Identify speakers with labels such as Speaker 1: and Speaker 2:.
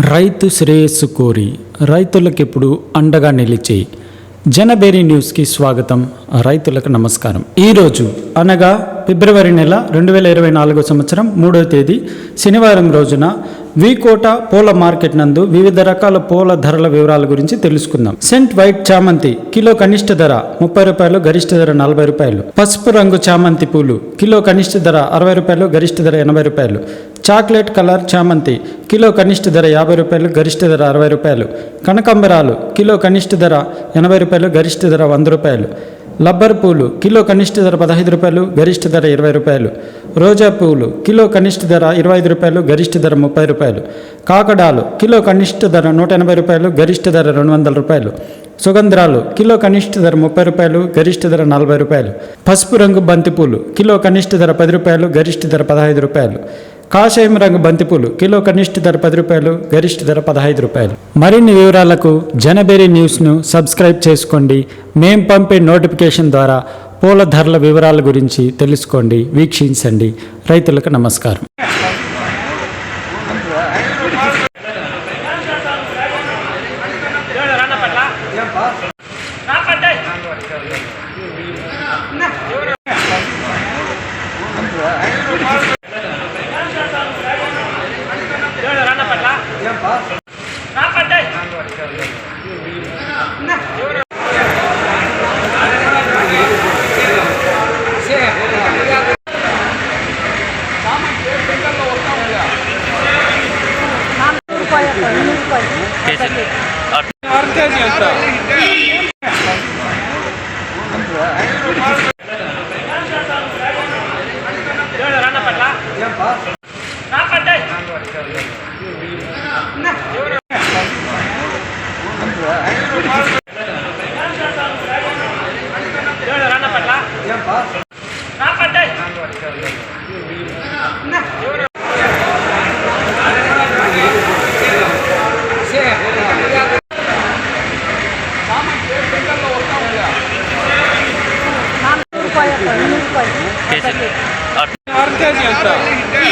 Speaker 1: రైతు శ్రేయస్సు కోరి రైతులకెప్పుడు అండగా నిలిచే జనబేరి న్యూస్కి స్వాగతం. రైతులకు నమస్కారం. ఈరోజు అనగా ఫిబ్రవరి నెల రెండు వేల ఇరవై నాలుగో సంవత్సరం మూడవ తేదీ శనివారం రోజున వికోట పూల మార్కెట్ నందు వివిధ రకాల పూల ధరల వివరాల గురించి తెలుసుకుందాం. సెంట్ వైట్ చామంతి కిలో కనిష్ట ధర ముప్పై రూపాయలు గరిష్ట ధర నలభై రూపాయలు. పసుపు రంగు చామంతి పూలు కిలో కనిష్ట ధర అరవై రూపాయలు గరిష్ట ధర ఎనభై రూపాయలు. చాక్లెట్ కలర్ చామంతి కిలో కనిష్ట ధర యాభై రూపాయలు గరిష్ట ధర అరవై రూపాయలు. కనకంబరాలు కిలో కనిష్ట ధర ఎనభై రూపాయలు గరిష్ట ధర వంద రూపాయలు. లబ్బర్ పూలు కిలో కనిష్ట ధర పదహైదు రూపాయలు గరిష్ట ధర ఇరవై రూపాయలు. రోజా పూలు కిలో కనిష్ట ధర ఇరవై ఐదు రూపాయలు గరిష్ట ధర ముప్పై రూపాయలు. కాకడాలు కిలో కనిష్ట ధర నూట ఎనభై రూపాయలు గరిష్ట ధర రెండు వందల రూపాయలు. సుగంధ్రాలు కిలో కనిష్ట ధర ముప్పై రూపాయలు గరిష్ట ధర నలభై రూపాయలు. పసుపు రంగు బంతిపూలు కిలో కనిష్ట ధర పది రూపాయలు గరిష్ట ధర పదహైదు రూపాయలు. కాషాయం రంగు బంతిపూలు కిలో కనిష్ట ధర పది రూపాయలు గరిష్ట ధర పదహైదు రూపాయలు. మరిన్ని వివరాలకు జనబెరీ న్యూస్ను సబ్స్క్రైబ్ చేసుకోండి. మేం పంపే నోటిఫికేషన్ ద్వారా పూల ధరల వివరాల గురించి తెలుసుకోండి వీక్షించండి. రైతులకు నమస్కారం.
Speaker 2: ಅರ್ಧನಿ ಅಂತ Kesin. Artık.